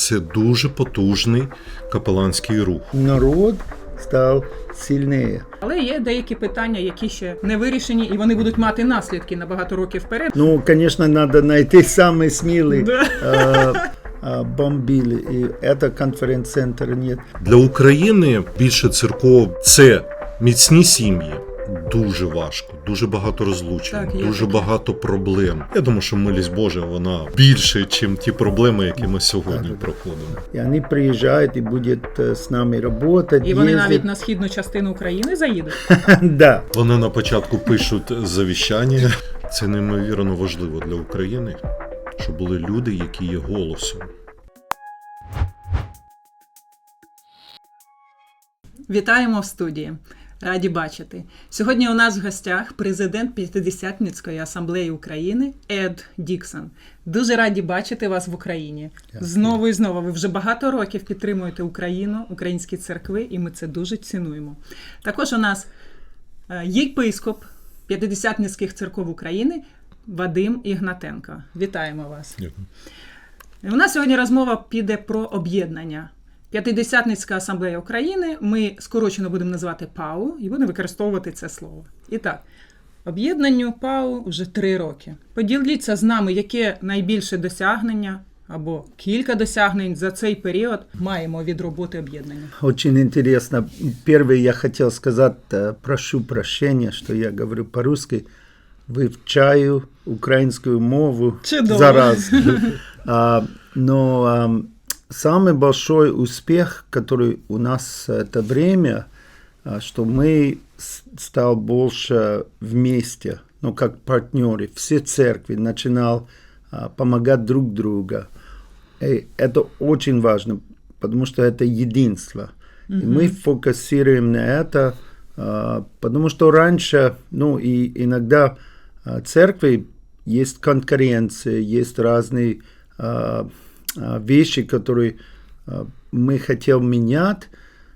це дуже потужний капеланський рух. Народ стал сильнее. Але є деякі питання, які ще не вирішені, і вони будуть мати наслідки на багато років вперед. Ну, конечно, надо найти самые смелые Да. э, э, бомбили. И это конференц-центра нет. Для України більше церков це міцні сім'ї. Дуже важко, дуже багато розлучень, Так, дуже таке. багато проблем. Я думаю, що милість Божа вона більше, ніж ті проблеми, які ми сьогодні проходимо. И они приезжают и будет э, с нами работать. І вони ездить. навіть на східну частину України заїдуть. Да. Вони на початку пишуть завіщання. Це неймовірно важливо для України, щоб були люди, які є голосом. Вітаємо в студії. Раді бачити. Сьогодні у нас в гостях президент П'ятидесятницької асамблеї України Ед Діксон. Дуже раді бачити вас в Україні. Знову і знову. Ви вже багато років підтримуєте Україну, українські церкви, і ми це дуже цінуємо. Також у нас е, єпископ П'ятидесятницьких церков України Вадим Ігнатенко. Вітаємо вас. У нас сьогодні розмова піде про об'єднання. П'ятидесятницька асамблея України. Ми скорочено будемо називати ПАУ і будемо використовувати це слово. І так, об'єднанню ПАУ вже три роки. Поділіться з нами, яке найбільше досягнення або кілька досягнень за цей період маємо від роботи об'єднання. Очень интересно. Первое, я хотел сказать, э, прошу прощения, что я говорю по-русски. Вивчаю украинскую мову Чудово. за раз. А, но самый большой успех, который у нас это время, а, что мы стал больше вместе, ну как партнеры, все церкви начинал а, помогать друг другу. И это очень важно, потому что это единство. И мы фокусируем на это, а, потому что раньше, ну и иногда церкви есть конкуренция, есть разные вещи, которые а, мы хотим менять,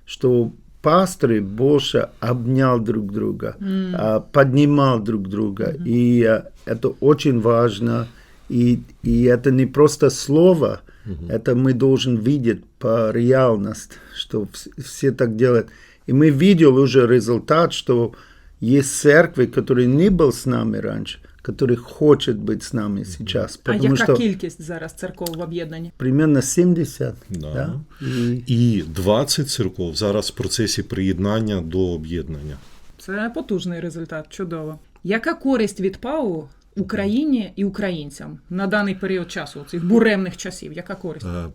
что пасторы больше обнял друг друга, а, поднимал друг друга. И а, это очень важно. И, и это не просто слово, это мы должен видеть по реальности, что вс- все так делают. И мы видели уже результат, что есть церкви, которые не был с нами раньше, которые хочет быть с нами сейчас. А Потому яка что кількість зараз церков в об'єднанні? примерно 70. Да. Да. И І 20 церков зараз в процесі приєднання до об'єднання. Це потужний результат, чудово. Яка користь від ПАУ Україні і українцям на даний період часу, цих буремних часів? Яка користь? Е,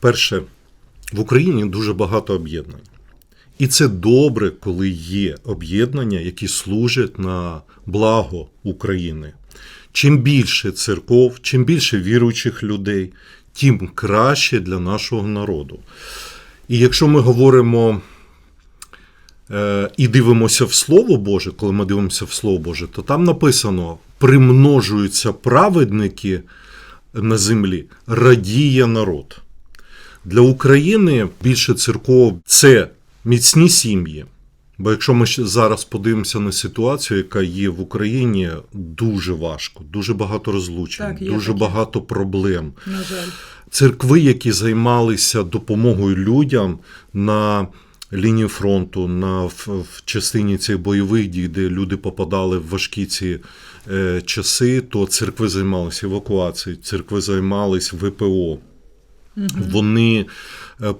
Перше, в Україні дуже багато об'єднань. І це добре, коли є об'єднання, які служать на благо України. Чим більше церков, чим більше віруючих людей, тим краще для нашого народу. І якщо ми говоримо е, і дивимося в Слово Боже, коли ми дивимося в Слово Боже, то там написано: примножуються праведники на землі, радіє народ. Для України більше церков це міцні сім'ї. Бо якщо ми зараз подивимося на ситуацію, яка є в Україні, дуже важко, дуже багато розлучень, Так, дуже таке. багато проблем На жаль. церкви, які займалися допомогою людям на лінії фронту, на в, в частині цих бойових дій, де люди попадали в важкі ці е, часи, то церкви займалися евакуацією, церкви займалися ВПО. Вони е,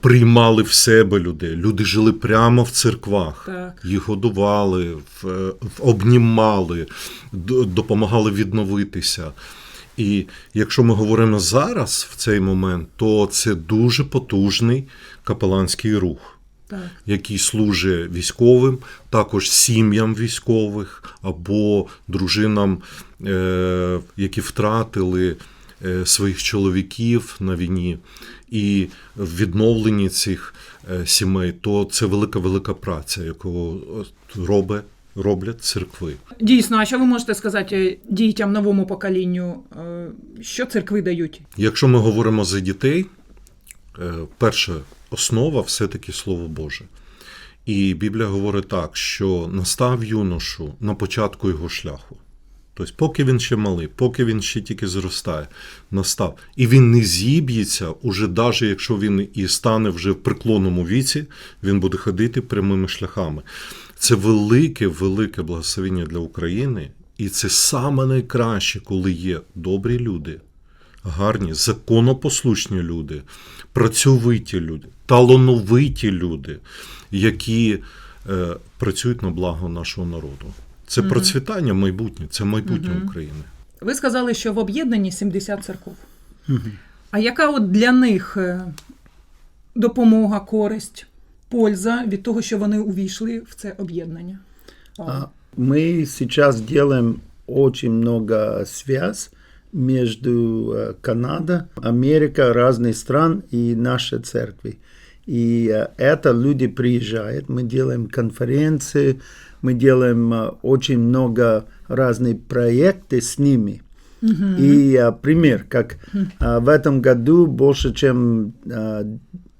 приймали в себе людей. Люди жили прямо в церквах, Так. їх годували, е, обнімали, допомагали відновитися. І якщо ми говоримо зараз в цей момент, то це дуже потужний капеланський рух, Так. який служить військовим, також сім'ям військових або дружинам, е, які втратили е, своїх чоловіків на війні. І в відновленні цих е, сімей, то це велика велика праця, яку робить, роблять церкви. Дійсно, а що ви можете сказати дітям новому поколінню, е, що церкви дають? Якщо ми говоримо за дітей, е, перша основа все-таки Слово Боже. І Біблія говорить так, що настав юношу на початку його шляху. Тобто, поки він ще малий, поки він ще тільки зростає, настав. І він не зіб'ється, уже навіть якщо він і стане вже в преклонному віці, він буде ходити прямими шляхами. Це велике, велике благословення для України, і це саме найкраще, коли є добрі люди, гарні, законопослушні люди, працьовиті люди, талановиті люди, які е, працюють на благо нашого народу. Це процвітання майбутнє, це майбутнє України. Ви сказали, що в об'єднанні 70 церков. А яка от для них е, допомога, користь, польза від того, що вони увійшли в це об'єднання? А Мы сейчас делаем очень много связь между э, Канада, Америка, разных стран и нашей церкви. И э, это люди приезжают, мы делаем конференции, мы делаем э, очень много разных проектов с ними. И э, пример, как э, в этом году больше чем э,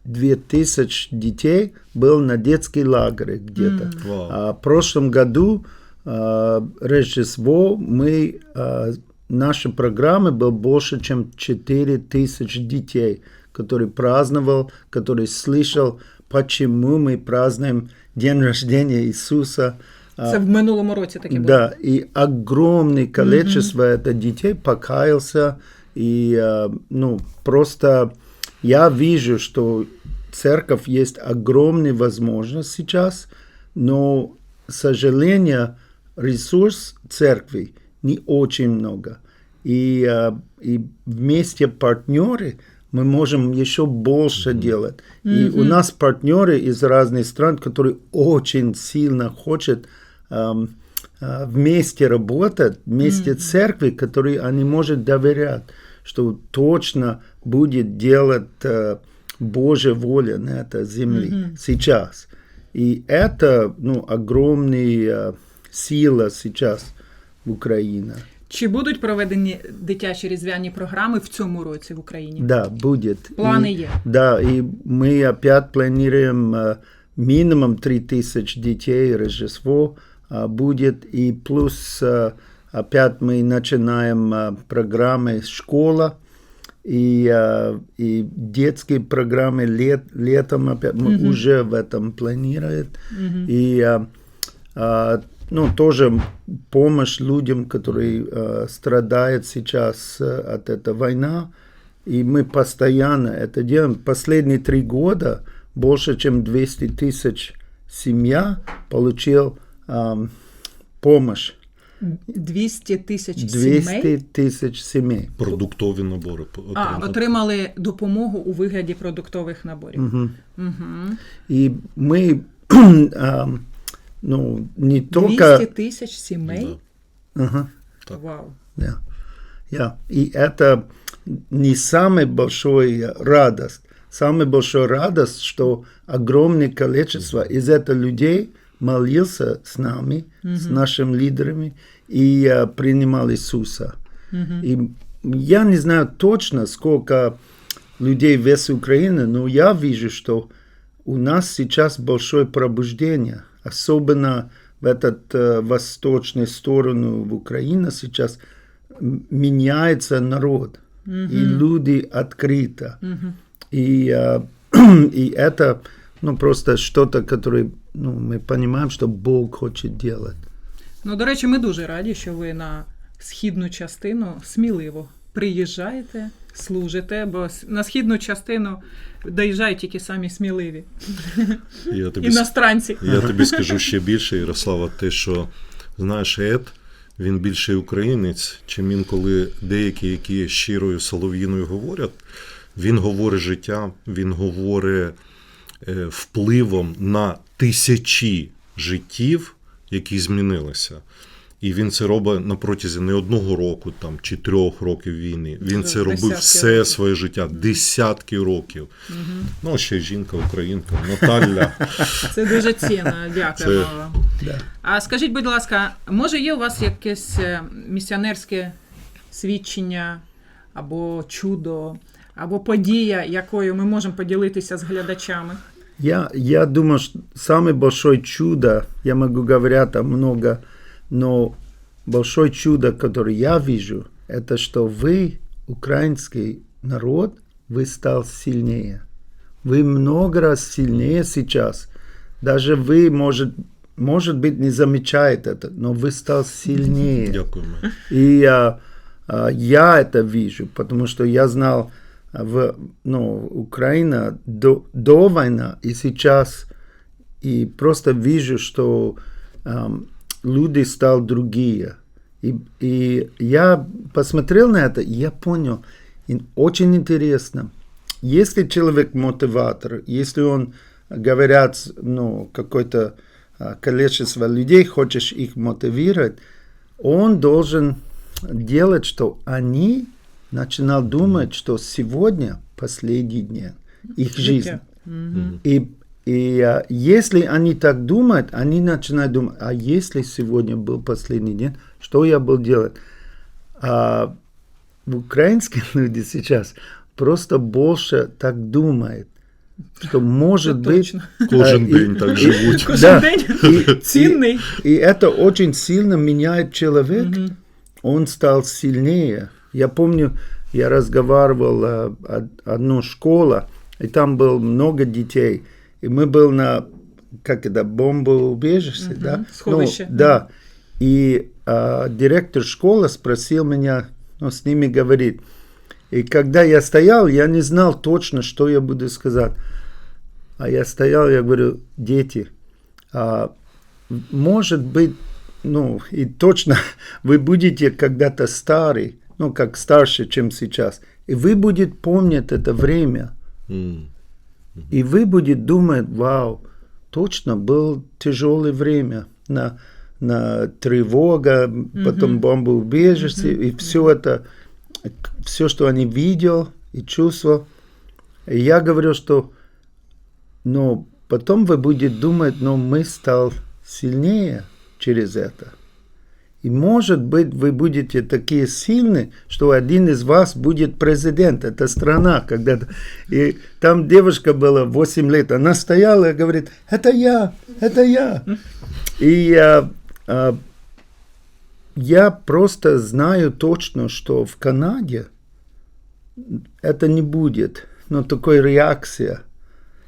2000 детей был на детский лагерь где-то. Вау. А в прошлом году э, Рождество мы э, нашей программы был больше чем 4000 детей, который праздновал, который слышал, почему мы празднуем день рождения Иисуса. Це в минулому році таке було. да, и огромное количество это детей покаялся. И, э, ну, просто я вижу, что церковь есть огромная возможность сейчас, но, к сожалению, ресурс церкви не очень много. И, э, и вместе партнеры мы можем еще больше делать. И у нас партнеры из разных стран, которые очень сильно хотят эм, э, вместе работать, вместе церкви, которые они могут доверять, что точно будет делать э, Божья воля на этой земле сейчас. И это ну, огромная э, сила сейчас в Украине. Чи будуть проведені дитячі різдвяні програми в цьому році в Україні? Да, будет. Планы И- есть. Да, и мы опять планируем э, минимум 3000 детей Рождество а, будет. И плюс э, опять мы начинаем э, программы школа и, э, и детские программы лет, летом опять мы уже в этом планируем. И э, а, ну, тоже помощь людям, которые э, страдают сейчас э, от этой войны. И мы постоянно это делаем. Последние три года больше чем 200 тысяч семья получил ам, помощь. 200 тисяч 200 сімей тысяч семей. Продуктові набори а, отримали. отримали допомогу у вигляді продуктових наборів. И мы ам, ну, не 200 только... тисяч сімей? Да. Ага. Вау. Да. Yeah. И это не самая большая радость. Самая большая радость, что огромное количество из этих людей молился с нами, с нашими лидерами и э, принимал Иисуса. И я не знаю точно, сколько людей весь Украины, но я вижу, что у нас сейчас большое пробуждение, особенно в этот э, восточную сторону в Украине сейчас м- меняется народ, и люди открыто. И, э, и это ну, просто что-то, которое ну, мы понимаем, что Бог хочет делать. Ну, до речі, ми дуже раді, що ви на східну частину сміливо приїжджаєте, служите, бо на східну частину доїжджають тільки самі сміливі Я тобі, іностранці. я тобі скажу ще більше, Ярослава, те, що знаєш, Ед, він більше українець, чим інколи деякі, які щирою солов'їною говорять. Він говорить життя, він говорить е, впливом на тисячі життів, які змінилися. І він це робить на протязі не одного року там, чи трьох років війни. Він Це це робив десятки все років. своє життя, десятки років. Ну, ще жінка, українка, Наталя. Це дуже цінно. Це- вам. Да. А скажіть, будь ласка, може є у вас якесь е, місіонерське свідчення або чудо, або подія, якою ми можемо поділитися з глядачами? Я, я думаю, что самое большое чудо, я могу говорить там много, но большое чудо, которое я вижу, это что вы, украинский народ, вы стал сильнее. Вы много раз сильнее сейчас. Даже вы, может, может быть, не замечаете это, но вы стал сильнее. И а, а, я это вижу, потому что я знал а, в ну, Украина до, до войны и сейчас, и просто вижу, что ам, люди стали другие. И, и я посмотрел на это, и я понял, и очень интересно. Если человек мотиватор, если он, говорят, ну, какое-то а, количество людей, хочешь их мотивировать, он должен делать, что они начинал думать, что сегодня последний день их жизни. И, и а, если они так думают, они начинают думать, а если сегодня был последний день, что я был делать? А украинские люди сейчас просто больше так думают, что может Це быть... Кожен а, и- день так живуть. Кожен Да. день И- цінний. И это очень сильно меняет человек. Он стал сильнее. Я помню, я разговаривал од- одну школу, и там было много детей. И мы был на, как это, бомбоубежище, да? сховище. Ну, да. И а, директор школы спросил меня, ну, с ними говорит. И когда я стоял, я не знал точно, что я буду сказать. А я стоял, я говорю, дети, а, может быть, ну, и точно вы будете когда-то старый, ну, как старше, чем сейчас. И вы будете помнить это время. М. И вы будете думать, вау, точно было тяжелое время. На, на тревога, потом бомбоубежище, и все это, все, что они видел и чувствовал. И я говорю, что но потом вы будете думать, но мы стал сильнее через это. И может быть вы будете такие сильны, что один из вас будет президент. Это страна когда-то. И там девушка была 8 лет, она стояла и говорит, это я, это я. И а, а, я просто знаю точно, что в Канаде это не будет, но такой реакция.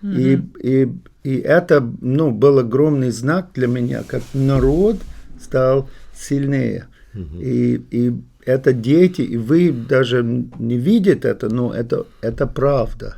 И, и, и это ну, был огромный знак для меня, как народ стал сильнее. И, и это дети, и вы даже не видите это, но это, это правда.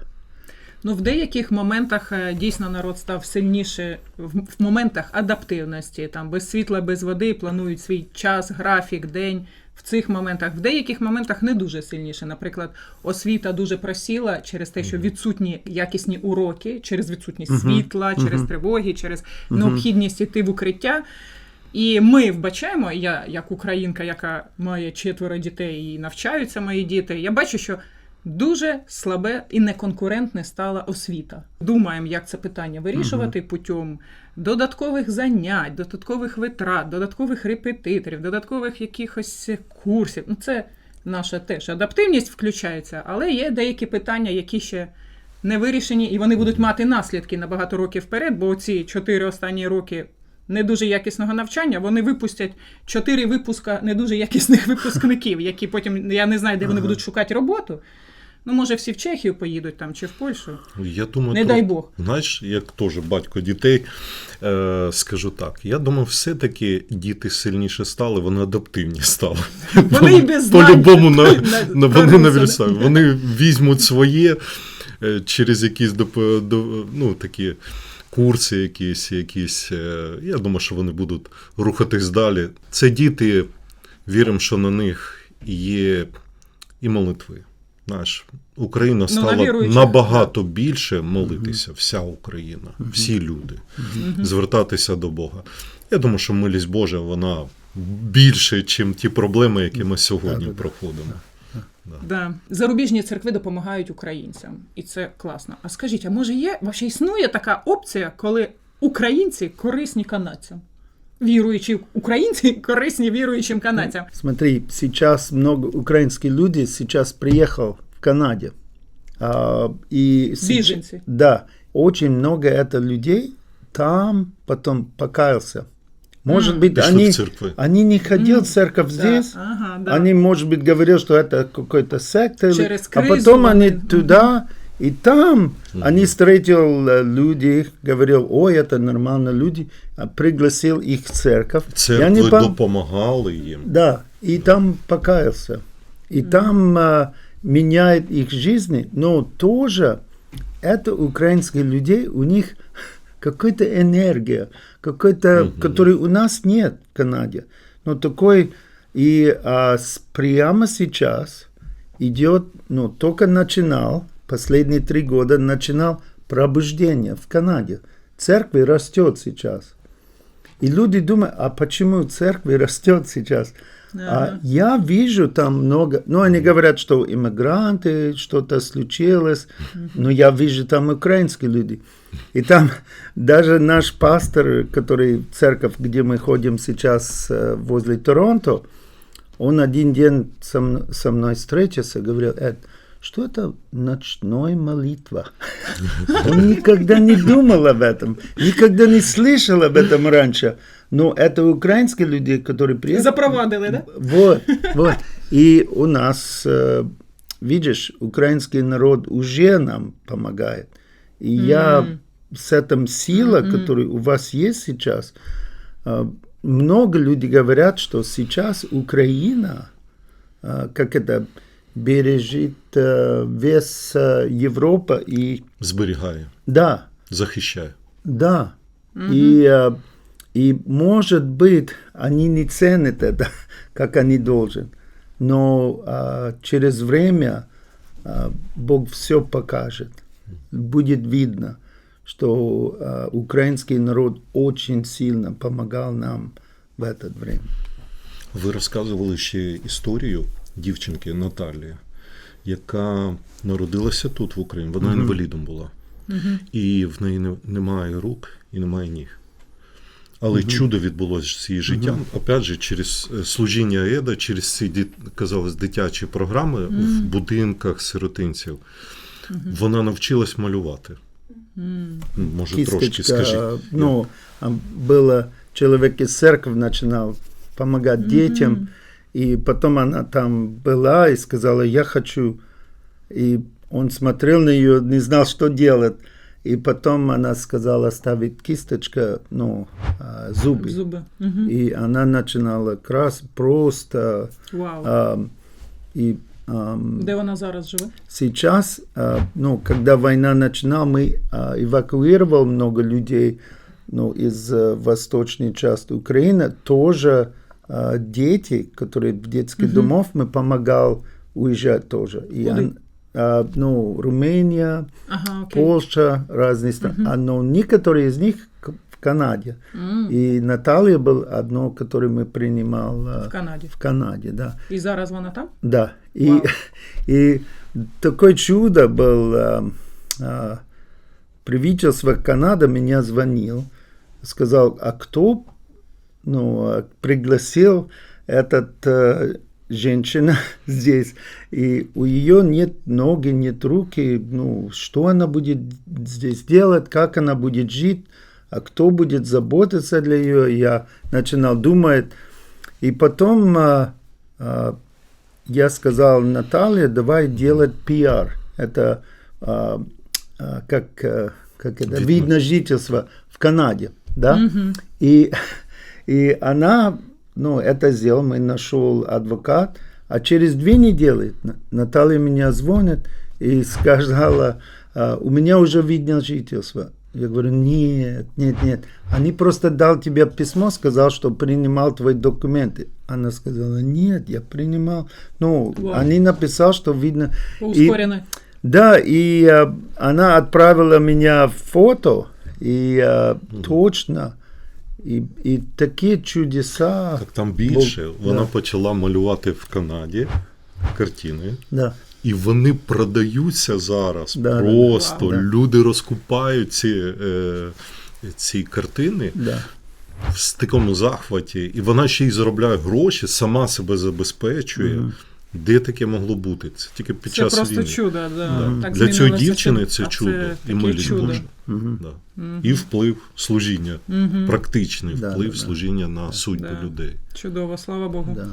Ну, в деяких моментах е, дійсно народ став сильніше в, в моментах адаптивності, там без світла, без води планують свій час, графік, день. В цих моментах, в деяких моментах не дуже сильніше. Наприклад, освіта дуже просіла через те, що відсутні якісні уроки, через відсутність світла, через тривоги, через необхідність іти в укриття. І ми вбачаємо, я як українка, яка має четверо дітей і навчаються мої діти, я бачу, що дуже слабе і неконкурентне стала освіта. Думаємо, як це питання вирішувати путем додаткових занять, додаткових витрат, додаткових репетиторів, додаткових якихось курсів. Ну, це наша теж адаптивність включається, але є деякі питання, які ще не вирішені, і вони будуть мати наслідки на багато років вперед, бо ці чотири останні роки не дуже якісного навчання, вони випустять чотири випуска не дуже якісних випускників, які потім я не знаю, де вони будуть шукати роботу. Ну, може, всі в Чехію поїдуть там чи в Польщу. Я думаю, Не то- дай Бог. Знаєш, як теж батько дітей, е, скажу так. Я думаю, все-таки діти сильніше стали, вони адаптивні стали. Вони і без По-любому на, на- на, вони навірсають. Вони візьмуть своє е, через якісь доп- до, ну, такі курси, якісь, якісь. е, Я думаю, що вони будуть рухатись далі. Це діти, віримо, що на них є і молитви. Знаєш, Україна Ну, стала віруючих, набагато більше молитися, вся Україна, всі люди, звертатися до Бога. Я думаю, що милість Божа вона більше, ніж ті проблеми, які ми сьогодні проходимо. Да. Зарубіжні церкви допомагають українцям, і це класно. А скажіть, а може є вообще існує така опція, коли українці корисні канадцям? Віруючі українці корисні віруючим канадцям. Смотри, сейчас много украинских людей сейчас приехал в Канаде. А, и Беженцы. Да, очень много это людей там потом покаялся. Может быть, Пошли они, они не ходили в церковь Да, здесь, Ага, да. они, может быть, говорили, что это какой-то секта, Через а потом они они- туда, и там они встретил э, людей, говорил, ой, это нормально люди, а пригласил их в церковь. И они Церкви пом- допомагали їм. Да, и там покаялся. И там а, меняет их жизни, но тоже это украинские людей, у них какая-то энергия, какой-то, которой у нас нет в Канаде. Но такой, и а, с- прямо сейчас идет, ну, только начинал, последние три года начинал пробуждение в Канаде. Церковь растет сейчас. И люди думают, а почему церковь растет сейчас? А я вижу там много, ну они говорят, что иммигранты, что-то случилось, но я вижу там украинские люди. И там даже наш пастор, который церковь, где мы ходим сейчас э, возле Торонто, он один день со, мн- со мной встретился, говорил, Эд, что это ночной молитва? Он никогда не думал об этом, никогда не слышал об этом раньше. Но это украинские люди, которые приехали. Запровадили, да? Вот, вот. И у нас, э, видишь, украинский народ уже нам помогает. И я с этим сила, которая у вас есть сейчас, э, много людей говорят, что сейчас Украина, э, как это, бережет э, вес э, Европа и Зберігає, да, захищає. да. И, э, и может быть, они не ценят это, как они должны. Но а, через время а, Бог все покажет. Будет видно, что а, украинский народ очень сильно помогал нам в это время. Ви розказували ще історію дівчинки Наталії, яка народилася тут в Україні. Вона інвалідом була. І в неї не- немає рук і немає ніг. Але чудо відбулося з її життям. Опять же, через е, служіння Еда, через ці казалось, дитячі програми в будинках сиротинців. Вона навчилась малювати. Може, трошки скажіть. Ну, а было человек из церкви начинал помогать детям, и потом она там была и сказала, я хочу. И он смотрел на нее, не знал, что делать. И потом она сказала, ставить кисточка, ну, а, зубы. Зуби. Мгм. И она начинала крас просто. Вау. а, и ам, Де вона зараз живе? Сейчас, а, ну, когда война начинала, мы а, эвакуировал много людей ну, из а, восточной части Украины. Тоже а, дети, которые в детских домов, мы помогал уезжать тоже. И Куда? он- а, ну, Румыния, Ага. Польша, разные страны. А, но некоторые из них в Канаде. М, И Наталья был одно, которое мы принимал а, В Канаді. в Канаде, да. І зараз вона там? Да. И, Вау. и такое чудо был. а, а, правительство Канады меня звонил, сказал, а кто ну, а, пригласил этот а, женщина здесь, и у ее нет ноги, нет руки, ну, что она будет здесь делать, как она будет жить, а кто будет заботиться для ее, я начинал думать, и потом а, а, я сказал Наталье, давай делать пиар. Это а, а, как, а, как это, Видно. жительство в Канаде, да? Мгм. И, и она, ну, это сделала, мы нашел адвокат, а через две недели На- Наталья меня звонит и сказала, «А, у меня уже вид на жительство. Я говорю, нет, нет, нет. Они просто дал тебе письмо, сказал, что принимал твои документы. Она сказала, нет, я принимал. Ну, Вау. они написал, что видно. И- Ускорено. да, и а, она отправила меня в фото, и а, точно, и, и такие чудеса. Так там більше. Бо- Вона да. почала малювати в Канаді картини. Да, І вони продаються зараз. Да, Просто да. люди розкупають ці, е, ці картини да, в такому захваті, і вона ще й заробляє гроші, сама себе забезпечує. Де таке могло бути? Це тільки під Це час просто війни. чудо. Да. Да. Так Для цієї змінилося дівчини чудо. це А чудо. і таке милість чудо. Божа. Мгм. Да. І вплив служіння, Мгм. практичний Да, вплив да, да. служіння на судьби Да. людей. Чудово, слава Богу. Да,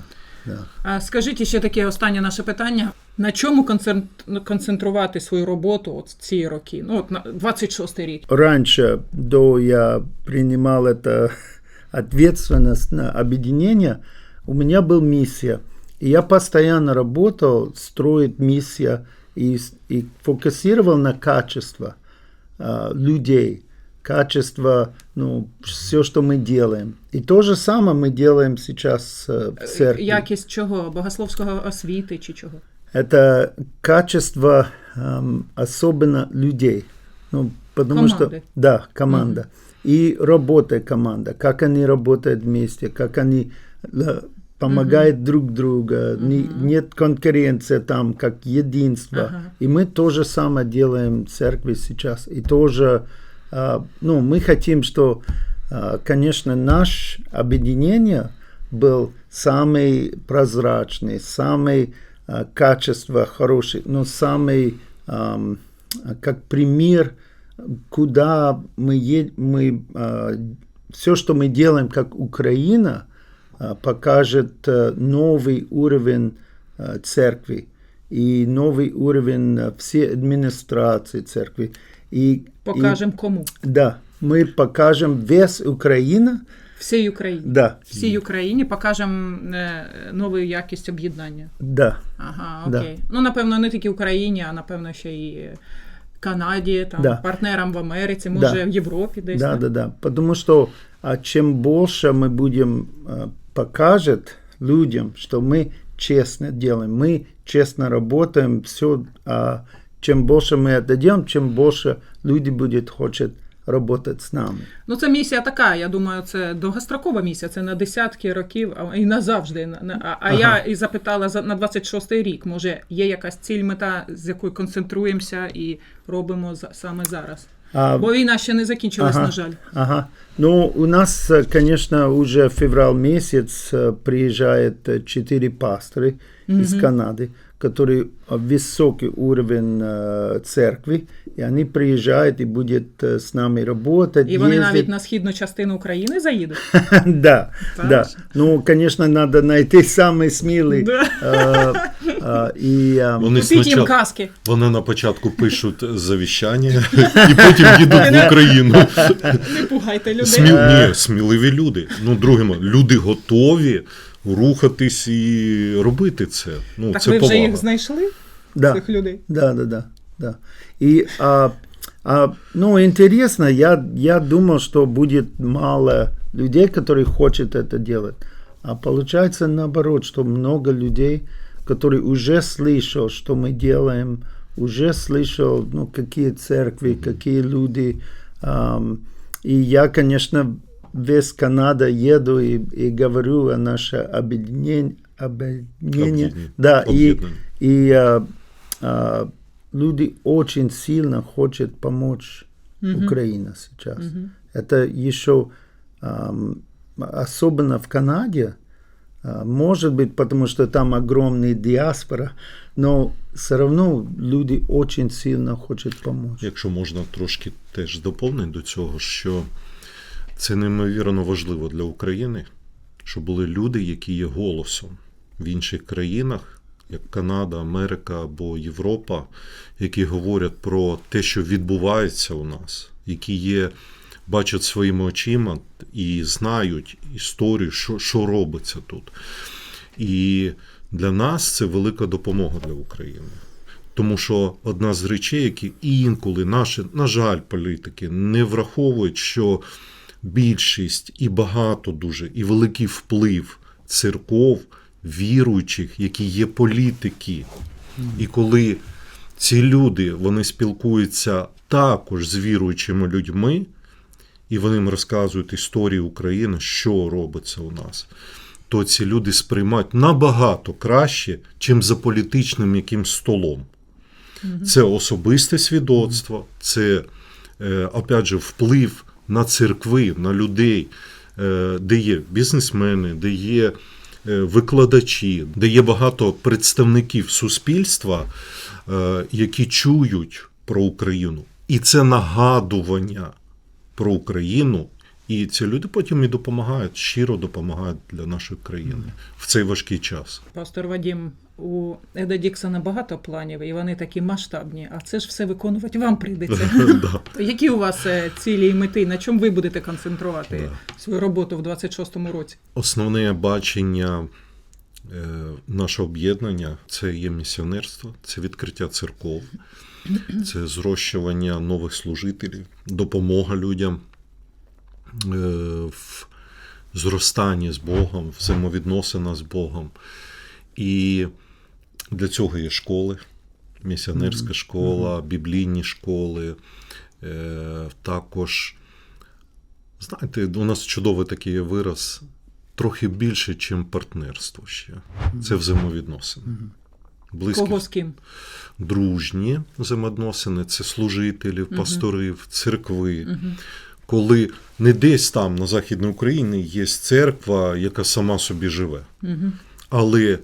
да. А скажіть ще таке останнє наше питання. На чому концен- концентрувати свою роботу от ці роки? Ну, от на 26-й рік. Раньше, до я принимал это ответственность на объединение, у меня был миссия. И я постоянно работал, строить миссия и, и фокусировал на качество а, людей, качество, ну, все, что мы делаем. И то же самое мы делаем сейчас э, в церкви. Якість чого? Богословського освіти чи чого? Это качество эм, особенно людей. Ну, потому Команды. что да, команда. И работа команда, как они работают вместе, как они э, помогают друг другу, не- нет конкуренции там, как единство. Ага. И мы то же самое делаем в церкви сейчас. И тоже, а, ну, мы хотим, что, а, конечно, наше объединение был самый прозрачный, самый а, качество хороший, но самый ам, а, как пример, куда мы, е- мы все, что мы делаем как Украина, покажет э, новый уровень э, церкви и новый уровень э, всей администрации церкви. И, Покажемо кому? и- да, мы покажем весь Украина, Всій Україні. да, Всій Україні покажемо е, нову якість об'єднання. да, Ага, Да. окей. Ну, напевно, не тільки Україні, а напевно ще й Канаді, там, Да. партнерам в Америці, може, Да. в Європі десь. да, так? да, да, потому что а чем больше мы будем э, покажет людям, что мы честно делаем, мы честно работаем, все, а чем больше мы это делаем, чем больше люди будет хочет работать с нами. Ну, це місія така. Я думаю, це довгострокова місія, це на десятки років, а і назавжди. На- на- А, а я і запитала за на 26-й рік. Може, є якась ціль, мета, з якою концентруємося і робимо за- саме зараз. А, Бо війна ще не закінчилась, Ага. на жаль. Ага. Ну, у нас, э, конечно, уже февраль месяц э, приезжает э, четыре пастыря из Канады, которые э, высокий уровень э, церкви, и они приезжают и будут э, с нами работать. І вони ездить. навіть на східну частину України заїдуть. да, Так. да. Ну, конечно, надо найти самый смелый. Да. э, э, и э, Вони Купіть їм спочатку каски. вони на початку пишуть завіщання і потім їдуть в Україну. Не пугайте людей. Сміл... Ні, сміливі люди. Ну, другим, люди готові рухатись і робити це. Ну, Так це ви вже повага. їх знайшли, да. цих людей? Да, да, да, да. И, а, а, ну, интересно, я, я думал, что будет мало людей, которые хотят это делать. А получается наоборот, что много людей, которые уже слышал, что мы делаем, уже слышал, ну, какие церкви, какие люди. Ам, и я, конечно, весь Канада еду и, и говорю о наше объединение, объединение. Объединение. Да, и, Объединение. и а, а, люди очень сильно хотят помочь Украине сейчас. Это еще ам, особенно в Канаде, а, может быть, потому что там огромная диаспора, но все равно люди очень сильно хотят помочь. Якщо можна трошки теж доповнити до цього, що це неймовірно важливо для України, щоб були люди, які є голосом в інших країнах, як Канада, Америка або Європа, які говорять про те, що відбувається у нас, які є, бачать своїми очима і знають історію, що, що робиться тут. І для нас це велика допомога для України. Тому що одна з речей, які інколи наші, на жаль, політики не враховують, що більшість і багато дуже, і великий вплив церков, віруючих, які є політики. І коли ці люди вони спілкуються також з віруючими людьми, і вони їм розказують історію України, що робиться у нас, то ці люди сприймають набагато краще, чим за політичним якимсь столом. Це особисте свідоцтво, це, е, опять же, вплив на церкви, на людей, е, де є бізнесмени, де є е, викладачі, де є багато представників суспільства, е, які чують про Україну. І це нагадування про Україну. І ці люди потім і допомагають, щиро допомагають для нашої країни в цей важкий час. Пастор Вадім, у Еда Діксона багато планів, і вони такі масштабні, а це ж все виконувати вам прийдеться. Які у вас е, цілі і мети? На чому ви будете концентрувати свою роботу в 26-му році? Основне бачення е, нашого об'єднання це є місіонерство, це відкриття церков, це зрощування нових служителів, допомога людям е, в зростанні з Богом, взаємовідносина з Богом. І для цього є школи, місіонерська школа, біблійні школи, е, також. Знаєте, у нас чудовий такий є вираз трохи більше, ніж партнерство ще. Це взаємовідносини. Близькі, Кого з ким? дружні взаємовідносини, це служителів, пасторів, церкви. Коли не десь там, на Західній Україні, є церква, яка сама собі живе. Але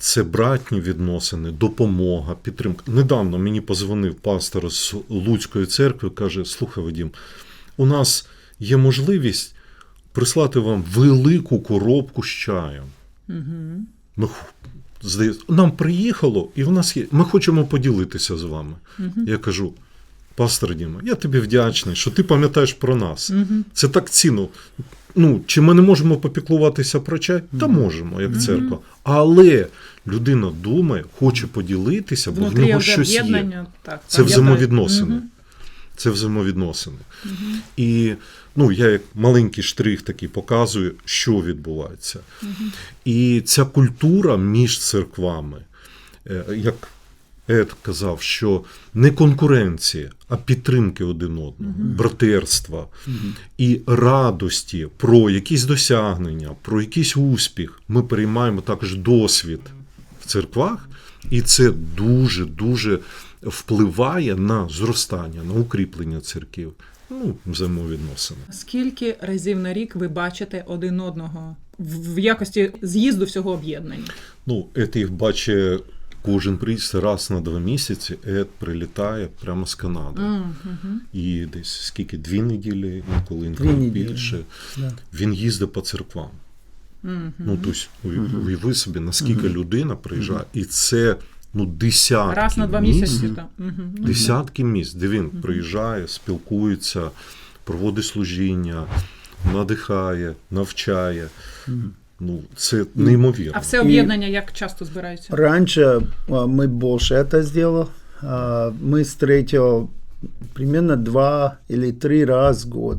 це братні відносини, допомога, підтримка. Недавно мені позвонив пастор з Луцької церкви, каже: Слухай, Вадім, у нас є можливість прислати вам велику коробку з чаєм. Ми, здається, нам приїхало, і в нас є. Ми хочемо поділитися з вами. Я кажу. Пастор Діма, я тобі вдячний, що ти пам'ятаєш про нас. Це так цінно. Ну, чи ми не можемо попіклуватися про чай? Та можемо, як церква. Але людина думає, хоче поділитися, бо в нього щось є. Так, Це взаємовідносини. Це взаємовідносини. І ну, я як маленький штрих такий показую, що відбувається. І ця культура між церквами, е, як Ед казав, що не конкуренція, а підтримки один одного, братерства і радості про якісь досягнення, про якийсь успіх. Ми переймаємо також досвід в церквах, і це дуже дуже впливає на зростання, на укріплення церків. Ну, взаємовідносини. Скільки разів на рік ви бачите один одного в якості з'їзду всього об'єднання? Ну, Ед їх бачить кожен приїзд раз на два місяці. Ед прилітає прямо з Канади. І десь скільки дві неділі, інколи інколи більше. Да. Він їздить по церквам. Ну, тобто, уяв- уяви собі, наскільки людина приїжджає, і це ну, десятки Раз на два місць, місяці. так. Мгм. Десятки місць, де він приїжджає, спілкується, проводить служіння, надихає, навчає. Ну, це неймовірно. А все об'єднання як часто збирається? Раньше а, мы больше это сделали. А, Мы встретил примерно два или три раз в год.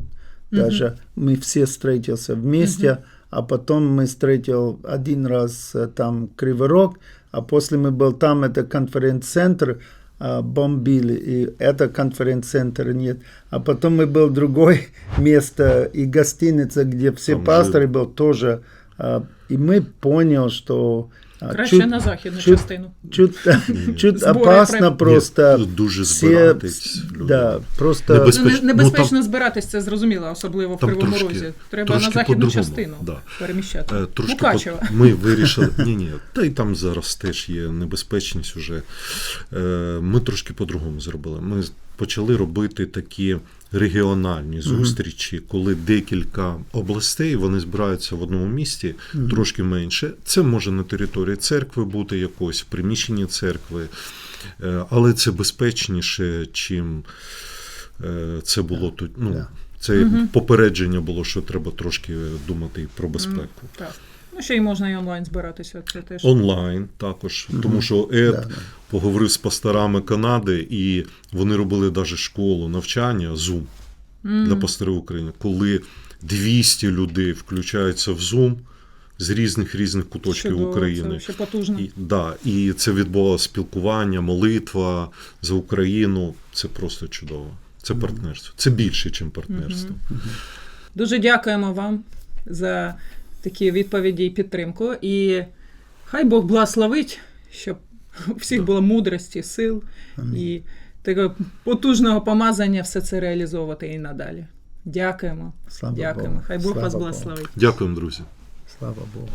Даже мы все встретился вместе, а потом мы встретил один раз э, там Кривой Рог, а после мы был там, это конференц-центр, а, бомбили, и это конференц-центр нет. А потом мы был другое место и гостиница, где все Там пасторы был тоже. а, И мы понял, что а, Краще на західну чуть- частину. чуть, чуть опасно просто. Ні, дуже збиратись. Да, просто Небез- Ну, не- небезпечно Ну, збиратись, це зрозуміло, особливо в Кривому трошки- Розі. Треба трошки на західну частину да. переміщати. Е, Трошки Мукачево. по- ми вирішили. Ні, ні, та й там зараз теж є небезпечність уже. Е, Ми трошки по-другому зробили. Ми почали робити такі регіональні зустрічі, коли декілька областей вони збираються в одному місті, трошки менше. Це може на території церкви бути якось, в приміщенні церкви, Е, але це безпечніше, чим е, це було тут. Ну, Да. це попередження було, що треба трошки думати і про безпеку. Так. Ну, ще й можна і онлайн збиратися. Це теж. Онлайн також, тому що Ед поговорив з пасторами Канади, і вони робили навіть школу навчання Zoom для пасторів України, коли 200 людей включаються в Zoom з різних різних куточків Чудово, України. Це ще потужно. І, да, і це відбувалося спілкування, молитва за Україну. Це просто чудово. Це партнерство. Це більше, ніж партнерство. Дуже дякуємо вам за такі відповіді і підтримку. І хай Бог благословить, щоб у всіх було мудрості, сил і такого потужного помазання все це реалізовувати і надалі. Дякуємо. Слава Дякуємо. Богу. Хай Бог Слава вас Богу. благословить. Дякуємо, друзі. Слава Богу.